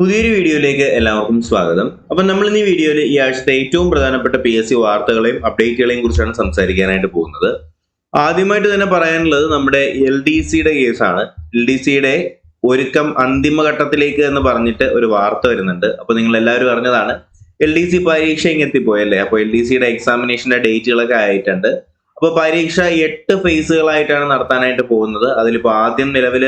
പുതിയൊരു വീഡിയോയിലേക്ക് എല്ലാവർക്കും സ്വാഗതം. അപ്പം നമ്മൾ ഈ വീഡിയോയിൽ ഈ ആഴ്ചത്തെ ഏറ്റവും പ്രധാനപ്പെട്ട പി എസ് സി വാർത്തകളെയും അപ്ഡേറ്റുകളെയും കുറിച്ചാണ് സംസാരിക്കാനായിട്ട് പോകുന്നത്. ആദ്യമായിട്ട് തന്നെ പറയാനുള്ളത് നമ്മുടെ എൽ ഡി സിയുടെ കേസാണ്. എൽ ഡി സിയുടെ ഒരുക്കം അന്തിമഘട്ടത്തിലേക്ക് എന്ന് പറഞ്ഞിട്ട് ഒരു വാർത്ത വരുന്നുണ്ട്. അപ്പൊ നിങ്ങൾ എല്ലാവരും അറിഞ്ഞതാണ്. എൽ ഡി സി പരീക്ഷ ഇങ്ങെത്തിപ്പോയല്ലേ അപ്പൊ അപ്പോൾ എൽ ഡി സിയുടെ എക്സാമിനേഷന്റെ ഡേറ്റുകളൊക്കെ ആയിട്ടുണ്ട്. അപ്പോൾ പരീക്ഷ എട്ട് ഫേസുകളായിട്ടാണ് നടത്താനായിട്ട് പോകുന്നത്. അതിലിപ്പോൾ ആദ്യം നിലവിൽ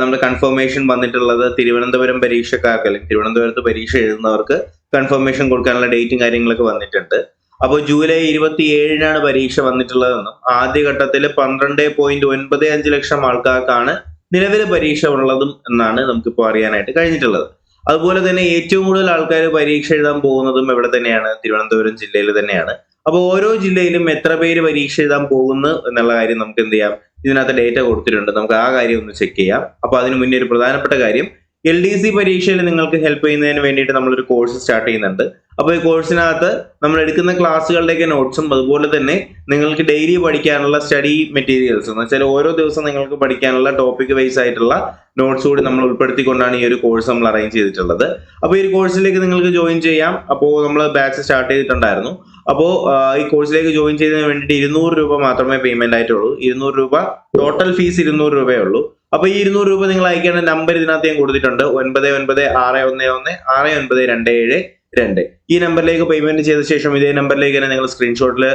നമ്മുടെ കൺഫർമേഷൻ വന്നിട്ടുള്ളത് തിരുവനന്തപുരം പരീക്ഷക്കാർക്ക് അല്ലെങ്കിൽ തിരുവനന്തപുരത്ത് പരീക്ഷ എഴുതുന്നവർക്ക് കൺഫർമേഷൻ കൊടുക്കാനുള്ള ഡേറ്റും കാര്യങ്ങളൊക്കെ വന്നിട്ടുണ്ട്. അപ്പോൾ ജൂലൈ ഇരുപത്തി ഏഴിനാണ് പരീക്ഷ വന്നിട്ടുള്ളതെന്നും ആദ്യഘട്ടത്തിൽ പന്ത്രണ്ട് പോയിന്റ് ഒൻപത് അഞ്ച് ലക്ഷം ആൾക്കാർക്കാണ് നിലവിൽ പരീക്ഷ ഉള്ളതും എന്നാണ് നമുക്കിപ്പോൾ അറിയാനായിട്ട് കഴിഞ്ഞിട്ടുള്ളത്. അതുപോലെ തന്നെ ഏറ്റവും കൂടുതൽ ആൾക്കാർ പരീക്ഷ എഴുതാൻ പോകുന്നതും ഇവിടെ തന്നെയാണ് തിരുവനന്തപുരം ജില്ലയിൽ തന്നെയാണ്. അപ്പോൾ ഓരോ ജില്ലയിലും എത്ര പേര് പരീക്ഷ എഴുതാൻ പോകുന്നു എന്നുള്ള കാര്യം നമുക്ക് എന്ത് ചെയ്യാം? ഇതിനകത്ത് ഡേറ്റ കൊടുത്തിട്ടുണ്ട്. നമുക്ക് ആ കാര്യം ഒന്ന് ചെക്ക് ചെയ്യാം. അപ്പൊ അതിന് മുന്നേ ഒരു പ്രധാനപ്പെട്ട കാര്യം എൽ ഡി സി പരീക്ഷയിൽ നിങ്ങൾക്ക് ഹെൽപ്പ് ചെയ്യുന്നതിന് വേണ്ടിയിട്ട് നമ്മളൊരു കോഴ്സ് സ്റ്റാർട്ട് ചെയ്യുന്നുണ്ട്. അപ്പോൾ ഈ കോഴ്സിനകത്ത് നമ്മൾ എടുക്കുന്ന ക്ലാസ്സുകളുടെയൊക്കെ നോട്ട്സും അതുപോലെ തന്നെ നിങ്ങൾക്ക് ഡെയിലി പഠിക്കാനുള്ള സ്റ്റഡി മെറ്റീരിയൽസ് എന്ന് വെച്ചാൽ ഓരോ ദിവസം നിങ്ങൾക്ക് പഠിക്കാനുള്ള ടോപ്പിക് വൈസ് ആയിട്ടുള്ള നോട്ട്സ് കൂടി നമ്മൾ ഉൾപ്പെടുത്തിക്കൊണ്ടാണ് ഈ ഒരു കോഴ്സ് നമ്മൾ അറേഞ്ച് ചെയ്തിട്ടുള്ളത്. അപ്പോൾ ഈ കോഴ്സിലേക്ക് നിങ്ങൾക്ക് ജോയിൻ ചെയ്യാം. അപ്പോൾ നമ്മൾ ബാച്ച് സ്റ്റാർട്ട് ചെയ്തിട്ടുണ്ടായിരുന്നു. അപ്പോൾ ഈ കോഴ്സിലേക്ക് ജോയിൻ ചെയ്തതിന് വേണ്ടിയിട്ട് ഇരുന്നൂറ് രൂപ മാത്രമേ പേയ്മെന്റ് ആയിട്ടുള്ളൂ. ഇരുന്നൂറ് രൂപ ടോട്ടൽ ഫീസ് ഇരുന്നൂറ് രൂപയേ ഉള്ളൂ. അപ്പോൾ ഈ ഇരുന്നൂറ് രൂപ നിങ്ങൾ അയക്കേണ്ട നമ്പർ ഇതിനകത്ത് ഞാൻ കൊടുത്തിട്ടുണ്ട്. ഒൻപത് ഒൻപത് ആറ് ഒന്ന് ഒന്ന് ആറ് ഒൻപത് രണ്ട് ഏഴ് രണ്ട്. ഈ നമ്പറിലേക്ക് പേയ്മെന്റ് ചെയ്ത ശേഷം ഇതേ നമ്പറിലേക്ക് തന്നെ നിങ്ങൾ സ്ക്രീൻഷോട്ടിൽ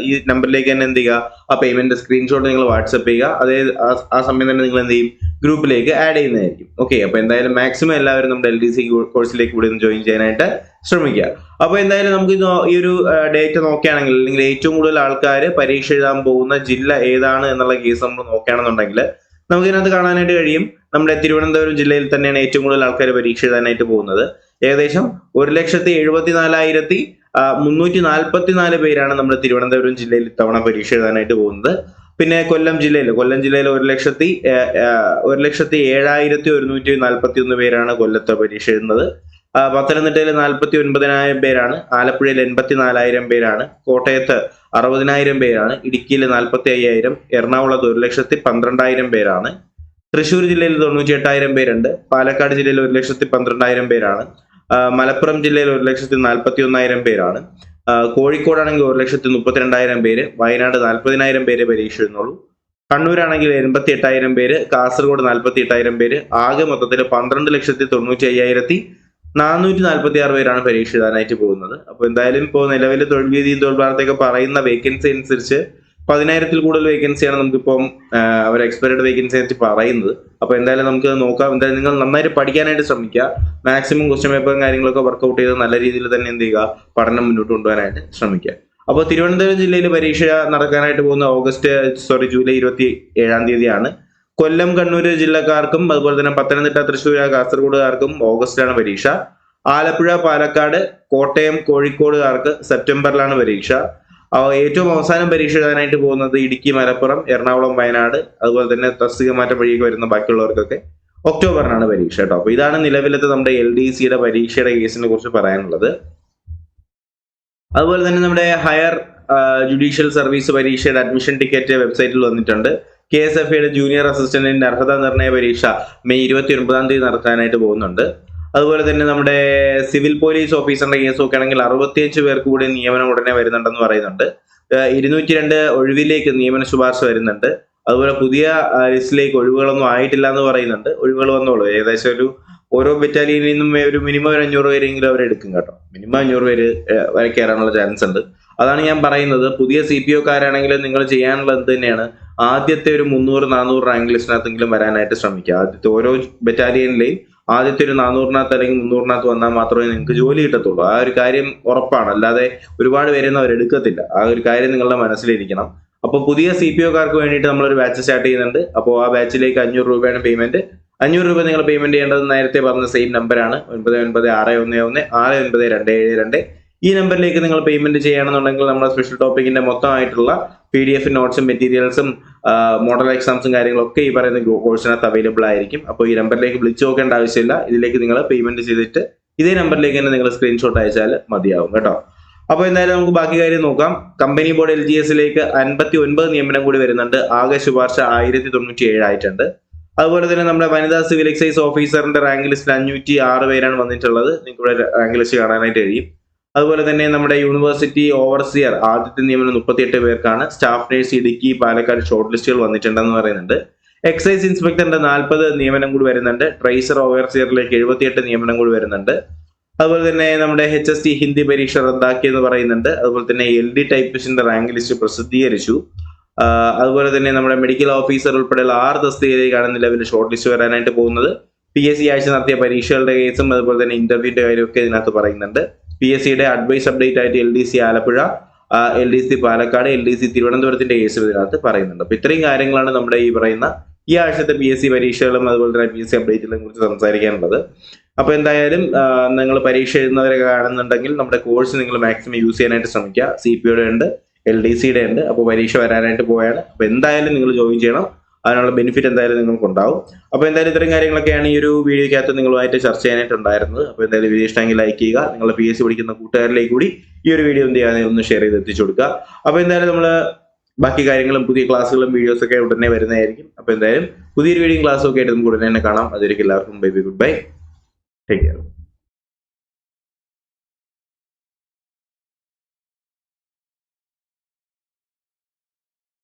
ഈ നമ്പറിലേക്ക് തന്നെ എന്ത് ചെയ്യുക? ആ പേയ്മെന്റ് സ്ക്രീൻഷോട്ട് നിങ്ങൾ വാട്സപ്പ് ചെയ്യുക. അതേ ആ- സമയം തന്നെ നിങ്ങൾ എന്ത് ചെയ്യും? ഗ്രൂപ്പിലേക്ക് ആഡ് ചെയ്യുന്നതായിരിക്കും. ഓക്കെ അപ്പൊ എന്തായാലും മാക്സിമം എല്ലാവരും നമ്മുടെ എൽ ഡി സി കോഴ്സിലേക്ക് കൂടി നിന്ന് ജോയിൻ ചെയ്യാനായിട്ട് ശ്രമിക്കുക. അപ്പൊ എന്തായാലും നമുക്ക് ഈ ഒരു ഡേറ്റ് നോക്കുകയാണെങ്കിൽ അല്ലെങ്കിൽ ഏറ്റവും കൂടുതൽ ആൾക്കാർ പരീക്ഷ എഴുതാൻ പോകുന്ന ജില്ല ഏതാണ് എന്നുള്ള കേസ് നമ്മൾ നോക്കുകയാണെന്നുണ്ടെങ്കിൽ നമുക്ക് ഇതിനകത്ത് കാണാനായിട്ട് കഴിയും. നമ്മുടെ തിരുവനന്തപുരം ജില്ലയിൽ തന്നെയാണ് ഏറ്റവും കൂടുതൽ ആൾക്കാർ പരീക്ഷ എഴുതാനായിട്ട് പോകുന്നത്. ഏകദേശം ഒരു ലക്ഷത്തി എഴുപത്തി നാലായിരത്തി മുന്നൂറ്റി നാൽപ്പത്തി നാല് പേരാണ് നമ്മുടെ തിരുവനന്തപുരം ജില്ലയിൽ ഇത്തവണ പരീക്ഷ എഴുതാനായിട്ട് പോകുന്നത്. പിന്നെ കൊല്ലം ജില്ലയിൽ കൊല്ലം ജില്ലയിൽ ഒരു ലക്ഷത്തി ഒരു ലക്ഷത്തി ഏഴായിരത്തി ഒരുന്നൂറ്റി നാൽപ്പത്തി ഒന്ന് പേരാണ് കൊല്ലത്തെ പരീക്ഷ എഴുതുന്നത് പത്തനംതിട്ടയിൽ നാൽപ്പത്തി ഒൻപതിനായിരം പേരാണ് ആലപ്പുഴയിൽ എൺപത്തി നാലായിരം പേരാണ് കോട്ടയത്ത് അറുപതിനായിരം പേരാണ് ഇടുക്കിയിൽ നാൽപ്പത്തി അയ്യായിരം എറണാകുളത്ത് ഒരു ലക്ഷത്തി പന്ത്രണ്ടായിരം പേരാണ് തൃശ്ശൂർ ജില്ലയിൽ തൊണ്ണൂറ്റി എട്ടായിരം പേരുണ്ട് പാലക്കാട് ജില്ലയിൽ ഒരു ലക്ഷത്തി പന്ത്രണ്ടായിരം പേരാണ് മലപ്പുറം ജില്ലയിൽ ഒരു ലക്ഷത്തി നാൽപ്പത്തി ഒന്നായിരം പേരാണ് കോഴിക്കോടാണെങ്കിൽ ഒരു ലക്ഷത്തി മുപ്പത്തിരണ്ടായിരം പേര് വയനാട് നാൽപ്പതിനായിരം പേര് പരീക്ഷ എഴുതുന്നുള്ളൂ കണ്ണൂരാണെങ്കിൽ എൺപത്തി എട്ടായിരം പേര് കാസർഗോഡ് നാൽപ്പത്തി എട്ടായിരം പേര് ആകെ മൊത്തത്തിൽ പന്ത്രണ്ട് ലക്ഷത്തി തൊണ്ണൂറ്റി അയ്യായിരത്തി നാനൂറ്റി നാൽപ്പത്തി ആറ് പേരാണ് പരീക്ഷ എഴുതാനായിട്ട് പോകുന്നത്. അപ്പോൾ എന്തായാലും ഇപ്പോൾ നിലവിലെ തൊഴിൽ വീതിയും തൊഴിൽ ഭാരത്തൊക്കെ പറയുന്ന വേക്കൻസി അനുസരിച്ച് പതിനായിരത്തിൽ കൂടുതൽ വേക്കൻസിയാണ് നമുക്കിപ്പം അവർ എക്സ്പയർഡ് വേക്കൻസി ആയിട്ട് പറയുന്നത്. അപ്പോൾ എന്തായാലും നമുക്ക് നോക്കാം. എന്തായാലും നിങ്ങൾ നന്നായിട്ട് പഠിക്കാനായിട്ട് ശ്രമിക്കുക. മാക്സിമം ക്വസ്റ്റ്യൻ പേപ്പറും കാര്യങ്ങളൊക്കെ വർക്കൗട്ട് ചെയ്ത് നല്ല രീതിയിൽ തന്നെ എന്ത് ചെയ്യുക? പഠനം മുന്നോട്ട് കൊണ്ടുപോകാനായിട്ട് ശ്രമിക്കുക. അപ്പോൾ തിരുവനന്തപുരം ജില്ലയിൽ പരീക്ഷ നടക്കാനായിട്ട് പോകുന്ന ഓഗസ്റ്റ് സോറി ജൂലൈ ഇരുപത്തി ഏഴാം തീയതിയാണ്. കൊല്ലം കണ്ണൂർ ജില്ലക്കാർക്കും അതുപോലെ തന്നെ പത്തനംതിട്ട തൃശ്ശൂർ കാസർഗോഡുകാർക്കും ഓഗസ്റ്റിലാണ് പരീക്ഷ. ആലപ്പുഴ പാലക്കാട് കോട്ടയം കോഴിക്കോടുകാർക്ക് സെപ്റ്റംബറിലാണ് പരീക്ഷ. ഏറ്റവും അവസാനം പരീക്ഷ എഴുതാനായിട്ട് പോകുന്നത് ഇടുക്കി മലപ്പുറം എറണാകുളം വയനാട് അതുപോലെ തന്നെ തസ്തിക മാറ്റം വഴിയൊക്കെ വരുന്ന ബാക്കിയുള്ളവർക്കൊക്കെ ഒക്ടോബറിനാണ് പരീക്ഷ കേട്ടോ. അപ്പൊ ഇതാണ് നിലവിലത്തെ നമ്മുടെ എൽ ഡി സിയുടെ പരീക്ഷയുടെ കേസിനെ കുറിച്ച് പറയാനുള്ളത്. അതുപോലെ തന്നെ നമ്മുടെ ഹയർ ജുഡീഷ്യൽ സർവീസ് പരീക്ഷയുടെ അഡ്മിഷൻ ടിക്കറ്റ് വെബ്സൈറ്റിൽ വന്നിട്ടുണ്ട്. കെ എസ് എഫ് ഐയുടെ ജൂനിയർ അസിസ്റ്റന്റിന്റെ അർഹതാ നിർണയ പരീക്ഷ മെയ് ഇരുപത്തി ഒൻപതാം തീയതി നടത്താനായിട്ട് പോകുന്നുണ്ട്. അതുപോലെ തന്നെ നമ്മുടെ സിവിൽ പോലീസ് ഓഫീസറിന്റെ കേസ് നോക്കുകയാണെങ്കിൽ അറുപത്തിയഞ്ച് പേർക്ക് കൂടി നിയമനം ഉടനെ വരുന്നുണ്ടെന്ന് പറയുന്നുണ്ട്. ഇരുന്നൂറ്റി രണ്ട് ഒഴിവിലേക്ക് നിയമന ശുപാർശ വരുന്നുണ്ട്. അതുപോലെ പുതിയ ലിസ്റ്റിലേക്ക് ഒഴിവുകളൊന്നും ആയിട്ടില്ല എന്ന് പറയുന്നുണ്ട്. ഒഴിവുകൾ വന്നോളൂ. ഏകദേശം ഒരു ഓരോ ബറ്റാലിയനിൽ നിന്നും ഒരു മിനിമം ഒരു അഞ്ഞൂറ് പേരെങ്കിലും അവർ എടുക്കും കേട്ടോ. മിനിമം അഞ്ഞൂറ് പേര് വരെ കയറാനുള്ള ചാൻസ് ഉണ്ട്. അതാണ് ഞാൻ പറയുന്നത്. പുതിയ സി പി ഒക്കാരാണെങ്കിലും നിങ്ങൾ ചെയ്യാനുള്ളത് തന്നെയാണ്. ആദ്യത്തെ ഒരു മുന്നൂറ് നാനൂറ് റാങ്ക് ലിസ്റ്റിനകത്തെങ്കിലും വരാനായിട്ട് ശ്രമിക്കുക. ആദ്യത്തെ ഓരോ ബറ്റാലിയനിലെയും ആദ്യത്തെ ഒരു നാനൂറിനകത്ത് അല്ലെങ്കിൽ മുന്നൂറിനകത്ത് വന്നാൽ മാത്രമേ നിങ്ങൾക്ക് ജോലി കിട്ടത്തുള്ളൂ. ആ ഒരു കാര്യം ഉറപ്പാണ്. അല്ലാതെ ഒരുപാട് പേരൊന്നും അവരെടുക്കത്തില്ല ആ ഒരു കാര്യം നിങ്ങളുടെ മനസ്സിലിരിക്കണം. അപ്പോൾ പുതിയ സി പി ഒക്കാർക്ക് വേണ്ടിയിട്ട് നമ്മളൊരു ബാച്ച് സ്റ്റാർട്ട് ചെയ്യുന്നുണ്ട്. അപ്പോൾ ആ ബാച്ചിലേക്ക് അഞ്ഞൂറ് രൂപയാണ് പേയ്മെന്റ് അഞ്ഞൂറ് രൂപ നിങ്ങൾ പേയ്മെന്റ് ചെയ്യേണ്ടത് നേരത്തെ പറഞ്ഞ സെയിം നമ്പറാണ് ഒൻപത് ഒൻപത് ആറ് ഒന്ന് ഒന്ന് ആറ് ഒൻപത് രണ്ട് ഏഴ് രണ്ട്. ഈ നമ്പറിലേക്ക് നിങ്ങൾ പേയ്മെന്റ് ചെയ്യണമെന്നുണ്ടെങ്കിൽ നമ്മുടെ സ്പെഷ്യൽ ടോപ്പിക്കിന്റെ മൊത്തമായിട്ടുള്ള പി ഡി എഫ് നോട്ട്സും മെറ്റീരിയൽസും മോഡൽ എക്സാംസും കാര്യങ്ങളൊക്കെ ഈ പറയുന്ന കോഴ്സിനകത്ത് അവൈലബിൾ ആയിരിക്കും. അപ്പോൾ ഈ നമ്പറിലേക്ക് വിളിച്ചു നോക്കേണ്ട ആവശ്യമില്ല. ഇതിലേക്ക് നിങ്ങൾ പേയ്മെന്റ് ചെയ്തിട്ട് ഇതേ നമ്പറിലേക്ക് തന്നെ നിങ്ങൾ സ്ക്രീൻഷോട്ട് അയച്ചാൽ മതിയാവും കേട്ടോ. അപ്പോൾ എന്തായാലും നമുക്ക് ബാക്കി കാര്യം നോക്കാം. കമ്പനി ബോർഡ് എൽ ജി എസിലേക്ക് അൻപത്തി ഒൻപത് നിയമനം കൂടി വരുന്നുണ്ട്. ആകെ ശുപാർശ ആയിരത്തി തൊണ്ണൂറ്റി ഏഴായിട്ടുണ്ട് അതുപോലെ തന്നെ നമ്മുടെ വനിതാ സിവിൽ എക്സൈസ് ഓഫീസറിന്റെ റാങ്ക് ലിസ്റ്റിൽ അഞ്ഞൂറ്റി ആറ് പേരാണ് വന്നിട്ടുള്ളത്. നിങ്ങൾക്ക് ഇവിടെ റാങ്ക് ലിസ്റ്റ് കാണാനായിട്ട് കഴിയും. അതുപോലെ തന്നെ നമ്മുടെ യൂണിവേഴ്സിറ്റി ഓവർസിയർ ആദ്യത്തെ നിയമനം മുപ്പത്തിയെട്ട് പേർക്കാണ്. Staff nurse Idukki Palakkad short ലിസ്റ്റുകൾ വന്നിട്ടുണ്ടെന്ന് പറയുന്നുണ്ട്. എക്സൈസ് ഇൻസ്പെക്ടറിന്റെ നാൽപ്പത് നിയമനം കൂടി വരുന്നുണ്ട്. ട്രേസർ ഓവർസിയറിലേക്ക് എഴുപത്തിയെട്ട് നിയമനം കൂടി വരുന്നുണ്ട്. അതുപോലെ തന്നെ നമ്മുടെ എച്ച് എസ് ടി ഹിന്ദി പരീക്ഷ റദ്ദാക്കിയെന്ന് പറയുന്നുണ്ട്. അതുപോലെ തന്നെ എൽ ഡി ടൈപ്പിസ്റ്റിന്റെ റാങ്ക് ലിസ്റ്റ് പ്രസിദ്ധീകരിച്ചു. അതുപോലെ തന്നെ നമ്മുടെ മെഡിക്കൽ ഓഫീസർ ഉൾപ്പെടെയുള്ള ആറ് തസ്തികയിലേക്കാണ് നിലവിൽ ഷോർട്ട് ലിസ്റ്റ് വരാനായിട്ട് പോകുന്നത്. പി എസ് സി ആഴ്ച നടത്തിയ പരീക്ഷകളുടെ കേസും അതുപോലെ തന്നെ ഇന്റർവ്യൂന്റെ കാര്യമൊക്കെ ഇതിനകത്ത് പറയുന്നുണ്ട്. പി എസ് സിയുടെ അഡ്വൈസ് അപ്ഡേറ്റ് ആയിട്ട് L D C Alappuzha L D C Palakkad L D C തിരുവനന്തപുരത്തിന്റെ case ഇതിനകത്ത് പറയുന്നുണ്ട്. അപ്പൊ ഇത്രയും കാര്യങ്ങളാണ് നമ്മുടെ ഈ പറയുന്ന ഈ ആഴ്ചത്തെ പി എസ് സി പരീക്ഷകളും അതുപോലെ തന്നെ പി എസ് സി അപ്ഡേറ്റുകളെ കുറിച്ച് സംസാരിക്കാനുള്ളത്. അപ്പൊ എന്തായാലും നിങ്ങൾ പരീക്ഷ എഴുതുന്നവരെ കാണുന്നുണ്ടെങ്കിൽ നമ്മുടെ കോഴ്സ് നിങ്ങൾ മാക്സിമം യൂസ് ചെയ്യാനായിട്ട് ശ്രമിക്കുക. സി പി യുടെ ഉണ്ട് എൽ ഡി സിയുടെ ഉണ്ട്. അപ്പോൾ പരീക്ഷ വരാനായിട്ട് പോയാണ്. അപ്പൊ എന്തായാലും നിങ്ങൾ ജോയിൻ ചെയ്യണം. അതിനുള്ള ബെനിഫിറ്റ് എന്തായാലും നിങ്ങൾക്ക് ഉണ്ടാവും. അപ്പോൾ എന്തായാലും ഇത്തരം കാര്യങ്ങളൊക്കെയാണ് ഈ ഒരു വീഡിയോക്കകത്ത് നിങ്ങളുമായിട്ട് ചർച്ച ചെയ്യാനായിട്ട് ഉണ്ടായിരുന്നത് അപ്പോൾ എന്തായാലും വീഡിയോ ഇഷ്ടമെങ്കിൽ ലൈക്ക് ചെയ്യുക. നിങ്ങളുടെ പി എസ് സി പഠിക്കുന്ന കൂട്ടുകാരിലേക്ക് കൂടി ഈ ഒരു വീഡിയോ എന്ത് ചെയ്യാതെ ഒന്ന് ഷെയർ ചെയ്ത് എത്തിച്ചു കൊടുക്കുക. അപ്പോൾ എന്തായാലും നമ്മൾ ബാക്കി കാര്യങ്ങളും പുതിയ ക്ലാസ്സുകളും വീഡിയോസ് ഒക്കെ ഉടനെ വരുന്നതായിരിക്കും. അപ്പോൾ എന്തായാലും പുതിയൊരു വീഡിയോ ക്ലാസ്സും ഒക്കെ ആയിട്ട് നമുക്ക് ഉടനെ തന്നെ കാണാം. അതുവരെയ്ക്കും എല്ലാവർക്കും bye bye goodbye take care